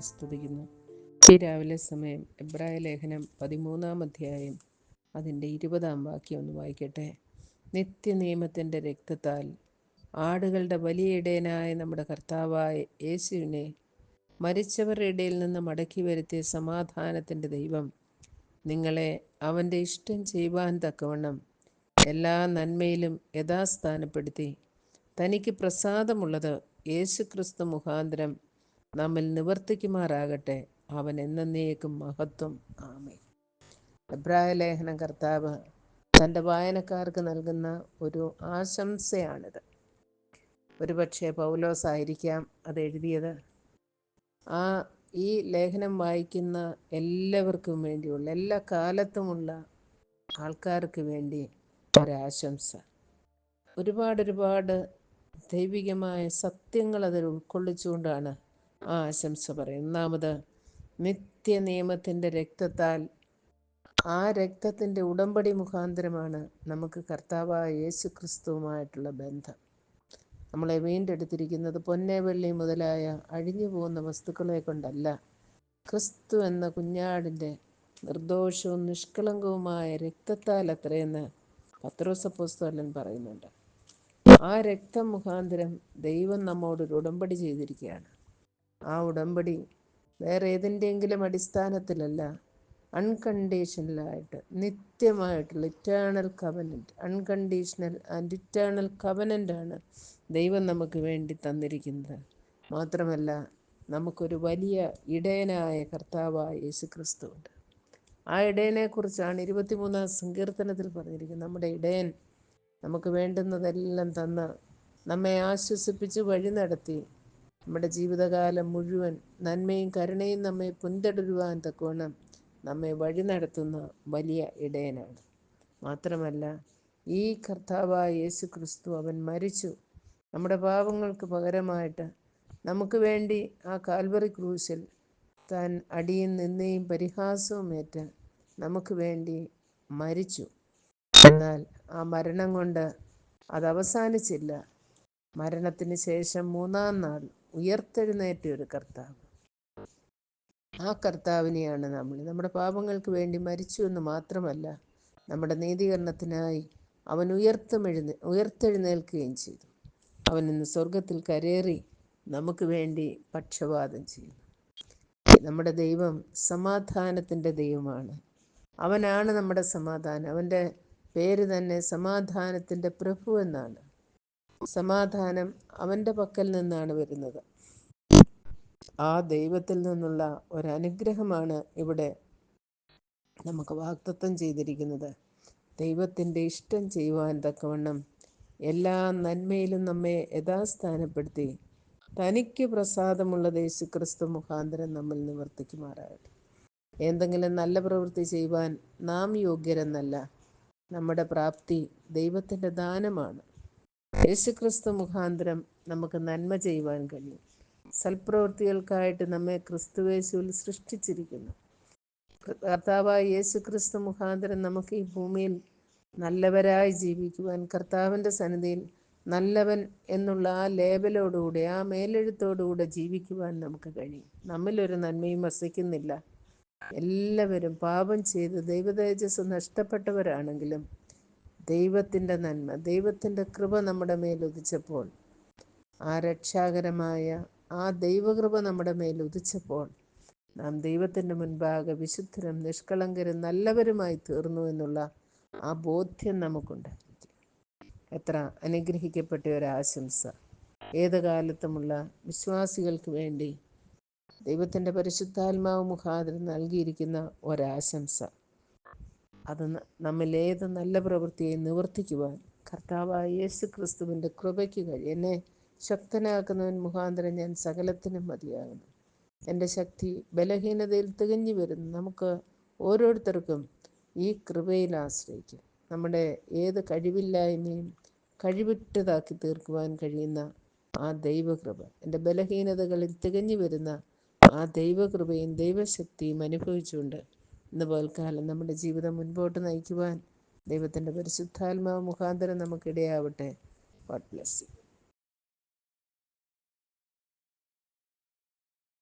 സ്തുതിക്കുന്നു. ഈ രാവിലെ സമയം എബ്രായ ലേഖനം പതിമൂന്നാം അധ്യായം അതിന്റെ ഇരുപതാം വാക്യം ഒന്ന് വായിക്കട്ടെ. നിത്യനിയമത്തിന്റെ രക്തത്താൽ ആടുകളുടെ വലിയ ഇടയനായ നമ്മുടെ കർത്താവായ യേശുവിനെ മരിച്ചവരുടെ ഇടയിൽ നിന്ന് മടക്കി വരുത്തിയ സമാധാനത്തിന്റെ ദൈവം നിങ്ങളെ അവന്റെ ഇഷ്ടം ചെയ്യുവാൻ തക്കവണ്ണം എല്ലാ നന്മയിലും യഥാസ്ഥാനപ്പെടുത്തി. തനിക്ക് പ്രസാദമുള്ളത് യേശുക്രിസ്തു മുഖാന്തരം നമ്മിൽ നിവർത്തിക്കുമാറാകട്ടെ. അവൻ എന്നേക്കും മഹത്വം. ആമേ എബ്രായ ലേഖനം കർത്താവ് തന്റെ വായനക്കാർക്ക് നൽകുന്ന ഒരു ആശംസയാണിത്. ഒരുപക്ഷെ പൗലോസ് ആയിരിക്കാം അത് എഴുതിയത്. ആ ഈ ലേഖനം വായിക്കുന്ന എല്ലാവർക്കും വേണ്ടിയുള്ള എല്ലാ കാലത്തുമുള്ള ആൾക്കാർക്ക് വേണ്ടി ഒരാശംസ. ഒരുപാട് ഒരുപാട് ദൈവികമായ സത്യങ്ങൾ അതിൽ ഉൾക്കൊള്ളിച്ചുകൊണ്ടാണ് ആശംസ പറയും. ഒന്നാമത് നിത്യ നിയമത്തിന്റെ രക്തത്താൽ ആ രക്തത്തിന്റെ ഉടമ്പടി മുഖാന്തരമാണ് നമുക്ക് കർത്താവായ യേശു ക്രിസ്തുവുമായിട്ടുള്ള ബന്ധം. നമ്മളെ വീണ്ടെടുത്തിരിക്കുന്നത് പൊന്നെ വെള്ളി മുതലായ അഴിഞ്ഞു പോകുന്ന വസ്തുക്കളെ കൊണ്ടല്ല. ക്രിസ്തു എന്ന കുഞ്ഞാടിന്റെ നിർദോഷവും നിഷ്കളങ്കവുമായ രക്തത്താൽ അത്രയെന്ന് പത്രോസപ്പോസ്തോലൻ പറയുന്നുണ്ട്. ആ രക്തം മുഖാന്തരം ദൈവം നമ്മോടൊരു ഉടമ്പടി ചെയ്തിരിക്കുകയാണ്. ആ ഉടമ്പടി വേറെ ഏതിന്റെയെങ്കിലും അടിസ്ഥാനത്തിലല്ല അൺകണ്ടീഷണലായിട്ട് നിത്യമായിട്ടുള്ള eternal covenant unconditional and eternal കവനന്റാണ് ദൈവം നമുക്ക് വേണ്ടി തന്നിരിക്കുന്നത്. മാത്രമല്ല നമുക്കൊരു വലിയ ഇടയനായ കർത്താവായ യേശു ക്രിസ്തു ഉണ്ട്. ആ ഇടയനെക്കുറിച്ചാണ് ഇരുപത്തിമൂന്നാം സങ്കീർത്തനത്തിൽ പറഞ്ഞിരിക്കുന്നത്. നമ്മുടെ ഇടയൻ നമുക്ക് വേണ്ടുന്നതെല്ലാം തന്ന് നമ്മെ ആശ്വസിപ്പിച്ച് വഴി നടത്തി നമ്മുടെ ജീവിതകാലം മുഴുവൻ നന്മയും കരുണയും നമ്മെ പിന്തുടരുവാൻ തക്കവണ്ണം നമ്മെ വഴി നടത്തുന്ന വലിയ ഇടയനാണ്. മാത്രമല്ല ഈ കർത്താവായ യേശു ക്രിസ്തു അവൻ മരിച്ചു. നമ്മുടെ പാപങ്ങൾക്ക് പകരമായിട്ട് നമുക്ക് വേണ്ടി ആ കാൽവറി ക്രൂശിൽ താൻ അടിയും നിന്നയും പരിഹാസവും ഏറ്റ് നമുക്ക് വേണ്ടി മരിച്ചു. എന്നാൽ ആ മരണം കൊണ്ട് അത് അവസാനിച്ചില്ല. മരണത്തിന് ശേഷം മൂന്നാം നാൾ ഉയർത്തെഴുന്നേറ്റ ഒരു കർത്താവ്. ആ കർത്താവിനെയാണ് നമ്മൾ. നമ്മുടെ പാപങ്ങൾക്ക് വേണ്ടി മരിച്ചു എന്ന് മാത്രമല്ല നമ്മുടെ നീതീകരണത്തിനായി അവൻ ഉയർത്തെഴുന്ന ഉയർത്തെഴുന്നേൽക്കുകയും ചെയ്തു. അവൻ ഇന്ന് സ്വർഗത്തിൽ കരേറി നമുക്ക് വേണ്ടി പക്ഷപാതം ചെയ്യുന്നു. നമ്മുടെ ദൈവം സമാധാനത്തിന്റെ ദൈവമാണ്. അവനാണ് നമ്മുടെ സമാധാനം. അവന്റെ പേര് തന്നെ സമാധാനത്തിന്റെ പ്രഭു എന്നാണ്. സമാധാനം അവന്റെ പക്കൽ നിന്നാണ് വരുന്നത്. ആ ദൈവത്തിൽ നിന്നുള്ള ഒരനുഗ്രഹമാണ് ഇവിടെ നമുക്ക് വാക്തത്വം ചെയ്തിരിക്കുന്നത്. ദൈവത്തിന്റെ ഇഷ്ടം ചെയ്യുവാൻ തക്കവണ്ണം എല്ലാ നന്മയിലും നമ്മെ യഥാസ്ഥാനപ്പെടുത്തി തനിക്ക് പ്രസാദമുള്ള യേശു ക്രിസ്തു മുഖാന്തരം നമ്മിൽ നിവർത്തിക്കുമാറാകട്ടെ. എന്തെങ്കിലും നല്ല പ്രവൃത്തി ചെയ്യുവാൻ നാം യോഗ്യരെന്നല്ല നമ്മുടെ പ്രാപ്തി ദൈവത്തിന്റെ ദാനമാണ്. യേശുക്രിസ്തു മുഖാന്തരം നമുക്ക് നന്മ ചെയ്യുവാൻ കഴിയും. സൽപ്രവൃത്തികൾക്കായിട്ട് നമ്മെ ക്രിസ്തുവേശുവിൽ സൃഷ്ടിച്ചിരിക്കുന്നു. കർത്താവായ യേശു ക്രിസ്തു മുഖാന്തരം നമുക്ക് ഈ ഭൂമിയിൽ നല്ലവരായി ജീവിക്കുവാൻ കർത്താവിന്റെ സന്നിധിയിൽ നല്ലവൻ എന്നുള്ള ആ ലേബലോടുകൂടെ ആ മേലെഴുത്തോടുകൂടെ ജീവിക്കുവാൻ നമുക്ക് കഴിയും. നമ്മിലൊരു നന്മയും വസിക്കുന്നില്ല. എല്ലാവരും പാപം ചെയ്ത് ദൈവതേജസ് നഷ്ടപ്പെട്ടവരാണെങ്കിലും ദൈവത്തിന്റെ നന്മ ദൈവത്തിന്റെ കൃപ നമ്മുടെ മേൽ ഉദിച്ചപ്പോൾ ആ രക്ഷാകരമായ ആ ദൈവകൃപ നമ്മുടെ മേൽ ഉദിച്ചപ്പോൾ നാം ദൈവത്തിന്റെ മുൻപാകെ വിശുദ്ധരും നിഷ്കളങ്കരും നല്ലവരുമായി തീർന്നു എന്നുള്ള ആ ബോധ്യം നമുക്കുണ്ട്. എത്ര അനുഗ്രഹിക്കപ്പെട്ട ഒരു ആശംസ. ഏത് കാലത്തുമുള്ള വിശ്വാസികൾക്ക് വേണ്ടി ദൈവത്തിന്റെ പരിശുദ്ധാത്മാവ് മുഖാതിരം നൽകിയിരിക്കുന്ന ഒരാശംസ. അത് നമ്മിലേത് നല്ല പ്രവൃത്തിയെ നിവർത്തിക്കുവാൻ കർത്താവായ യേശു ക്രിസ്തുവിന്റെ കൃപയ്ക്ക് കഴിയും. എന്നെ ശക്തനാക്കുന്നവൻ മുഖാന്തരം ഞാൻ സകലത്തിനും മതിയാകുന്നു. എന്റെ ശക്തി ബലഹീനതയിൽ തികഞ്ഞു വരുന്നു. നമുക്ക് ഓരോരുത്തർക്കും ഈ കൃപയിൽ ആശ്രയിക്കും. നമ്മുടെ ഏത് കഴിവില്ലായ്മയും കഴിവിട്ടതാക്കി തീർക്കുവാൻ കഴിയുന്ന ആ ദൈവകൃപ എന്റെ ബലഹീനതകളിൽ തികഞ്ഞു വരുന്ന ആ ദൈവകൃപയും ദൈവശക്തിയും അനുഭവിച്ചുകൊണ്ട് ഇന്ന് പോൽക്കാലം നമ്മുടെ ജീവിതം മുൻപോട്ട് നയിക്കുവാൻ ദൈവത്തിന്റെ പരിശുദ്ധാത്മാവ് മുഖാന്തരം നമുക്കിടയാവട്ടെ. God bless you